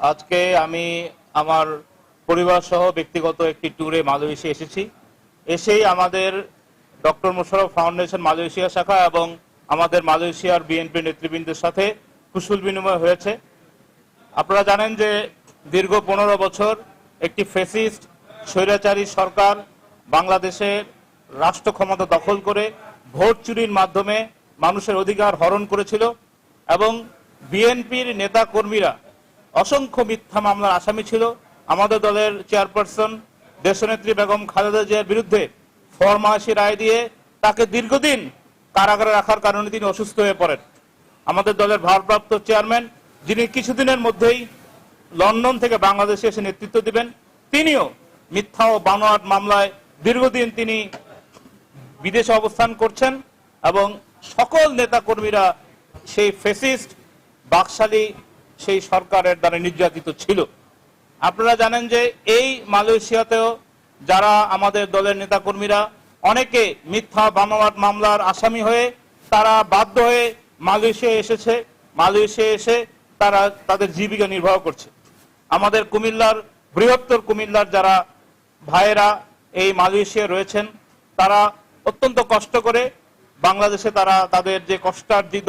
আজকে আমি আমার পরিবার সহ ব্যক্তিগত একটি ট্যুরে মালয়েশিয়া এসেছি। এসেই আমাদের ডক্টর মোশারফ ফাউন্ডেশন মালয়েশিয়া শাখা এবং আমাদের মালয়েশিয়ার বিএনপি নেতৃবৃন্দের সাথে কুশল বিনিময় হয়েছে। আপনারা জানেন যে দীর্ঘ পনেরো বছর একটি ফেসিস্ট স্বৈরাচারী সরকার বাংলাদেশের রাষ্ট্র ক্ষমতা দখল করে ভোট চুরির মাধ্যমে মানুষের অধিকার হরণ করেছিল এবং বিএনপির নেতা কর্মীরা অসংখ্য মিথ্যা মামলার আসামি ছিল। আমাদের দলের চেয়ারপারসন দেশনেত্রী বেগম খালেদা জিয়ার বিরুদ্ধে ফরমাসি রায় দিয়ে তাকে দীর্ঘদিন কারাগারে রাখার কারণে তিনি অসুস্থ হয়ে পড়েন। আমাদের দলের ভারপ্রাপ্ত চেয়ারম্যান, যিনি কিছুদিনের মধ্যেই লন্ডন থেকে বাংলাদেশে এসে নেতৃত্ব দিবেন, তিনিও মিথ্যা ও বানোয়াট মামলায় দীর্ঘদিন তিনি বিদেশে অবস্থান করছেন এবং সকল নেতাকর্মীরা সেই ফেসিস্ট বাকশালী সেই সরকারের দ্বারা নির্যাতিত ছিল। আপনারা জানেন যে এই মালয়েশিয়াতেও যারা আমাদের দলের নেতাকর্মীরা, অনেকে মিথ্যা বানোয়াট মামলার আসামি হয়ে তারা বাধ্য হয়ে মালয়েশিয়া এসেছে। মালয়েশিয়া এসে তারা তাদের জীবিকা নির্বাহ করছে। আমাদের কুমিল্লার, বৃহত্তর কুমিল্লার যারা ভাইয়েরা এই মালয়েশিয়া রয়েছেন, তারা অত্যন্ত কষ্ট করে বাংলাদেশে তারা তাদের যে কষ্টার্জিত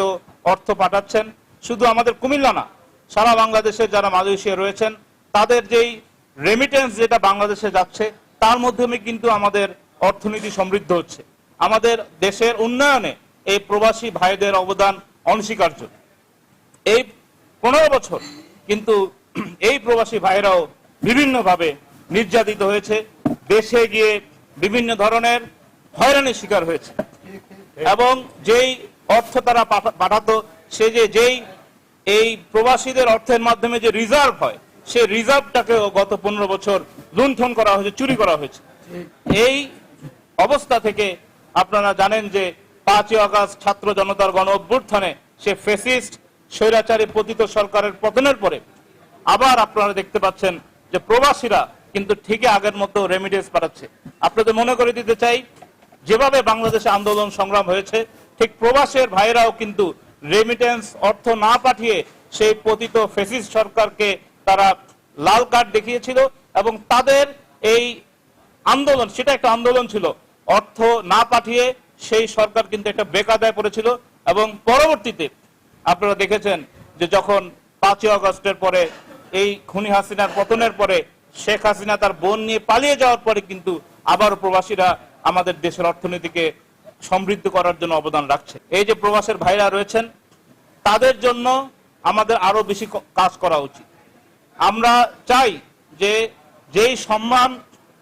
অর্থ পাঠাচ্ছেন, শুধু আমাদের কুমিল্লা না সারা বাংলাদেশে যারা মালয়েশিয়া রয়েছেন, তাদের যেই রেমিটেন্স যেটা বাংলাদেশে যাচ্ছে, তার মাধ্যমে কিন্তু আমাদের অর্থনীতি সমৃদ্ধ হচ্ছে। আমাদের দেশের উন্নয়নে এই প্রবাসী ভাইদের অবদান অনস্বীকার্য। এই পনেরো বছর কিন্তু এই প্রবাসী ভাইরাও বিভিন্নভাবে নির্যাতিত হয়েছে। দেশে গিয়ে বিভিন্ন ধরনের হয়রানির শিকার হয়েছে। এবং যেই অর্থ তারা পাঠা- পাঠাতো, সে যে, যেই এই প্রবাসীদের অর্থের মাধ্যমে যে রিজার্ভ হয়, সেই রিজার্ভটাকেও গত পনেরো বছর লুণ্ঠন করা হয়েছে, চুরি করা হয়েছে। এই অবস্থা থেকে আপনারা জানেন যে পাঁচই আগস্ট ছাত্র জনতার গণ অভ্যুত্থানে সে ফেসিস্ট স্বৈরাচারী পতিত সরকারের পতনের পরে আবার আপনারা দেখতে পাচ্ছেন যে প্রবাসীরা কিন্তু ঠিকই আগের মতো রেমিডেন্স পাঠাচ্ছে। আপনাদের মনে করে দিতে চাই, যেভাবে বাংলাদেশে আন্দোলন সংগ্রাম হয়েছে, ঠিক প্রবাসের ভাইরাও কিন্তু রেমিটেন্স অর্থ না পাঠিয়ে সেই পতিত ফেসিস সরকারকে তারা লাল কার্ড দেখিয়েছিল এবং তাদের এই আন্দোলন, সেটা একটা আন্দোলন ছিল, অর্থ না পাঠিয়ে সেই সরকার কিন্তু একটা বেকাদায় পড়েছিল এবং পরবর্তীতে আপনারা দেখেছেন যে যখন পাঁচই আগস্টের পরে এই খুনি হাসিনার পতনের পরে শেখ হাসিনা তার বোন নিয়ে পালিয়ে যাওয়ার পরে কিন্তু আবার প্রবাসীরা আমাদের দেশের অর্থনীতিকে সমৃদ্ধ করার জন্য অবদান রাখছে। এই যে প্রবাসের ভাইরা রয়েছেন, তাদের জন্য আমাদের আরও বেশি কাজ করা উচিত। আমরা চাই যে যেই সম্মান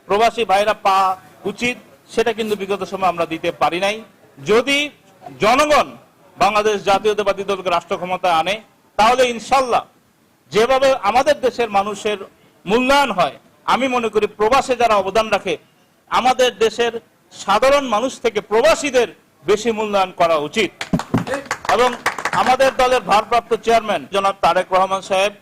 প্রবাসী ভাইরা পাওয়া উচিত, সেটা কিন্তু বিগত সময় আমরা দিতে পারি নাই। যদি জনগণ বাংলাদেশ জাতীয়তাবাদী দলকে রাষ্ট্র ক্ষমতায় আনে, তাহলে ইনশাল্লাহ যেভাবে আমাদের দেশের মানুষের মূল্যায়ন হয়, আমি মনে করি প্রবাসে যারা অবদান রাখে, আমাদের দেশের সাধারণ মানুষ থেকে প্রবাসীদের বেশি মূল্যায়ন করা উচিত। এবং আমাদের দলের ভারপ্রাপ্ত চেয়ারম্যান জনাব তারেক রহমান সাহেব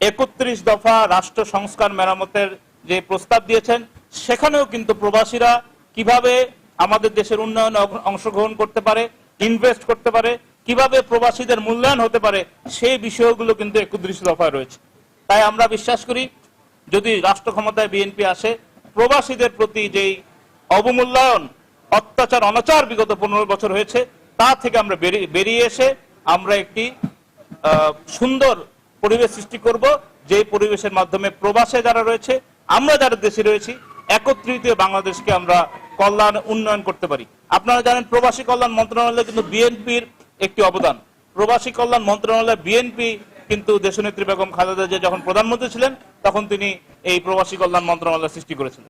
একত্রিশ দফা রাষ্ট্র সংস্কার মেরামতের যে প্রস্তাব দিয়েছেন, সেখানেও কিন্তু প্রবাসীরা কীভাবে আমাদের দেশের উন্নয়নে অংশগ্রহণ করতে পারে ইনভেস্ট করতে পারে, কীভাবে প্রবাসীদের মূল্যায়ন হতে পারে, সেই বিষয়গুলো কিন্তু একত্রিশ দফায় রয়েছে। তাই আমরা বিশ্বাস করি, যদি রাষ্ট্র ক্ষমতায় বিএনপি আসে, প্রবাসীদের প্রতি যেই অবমূল্যায়ন, অত্যাচার, অনাচার বিগত পনেরো বছর হয়েছে, তা থেকে আমরা বেরিয়ে এসে আমরা একটি সুন্দর পরিবেশ সৃষ্টি করব যে পরিবেশের মাধ্যমে প্রবাসে যারা রয়েছে, আমরা যারা দেশে রয়েছি, একত্রিত বাংলাদেশকে আমরা কল্যাণ উন্নয়ন করতে পারি। আপনারা জানেন প্রবাসী কল্যাণ মন্ত্রণালয় কিন্তু বিএনপির একটি অবদান। প্রবাসী কল্যাণ মন্ত্রণালয় বিএনপি, কিন্তু দেশনেত্রী বেগম খালেদা জিয়া যখন প্রধানমন্ত্রী ছিলেন, তখন তিনি এই প্রবাসী কল্যাণ মন্ত্রণালয় সৃষ্টি করেছিলেন।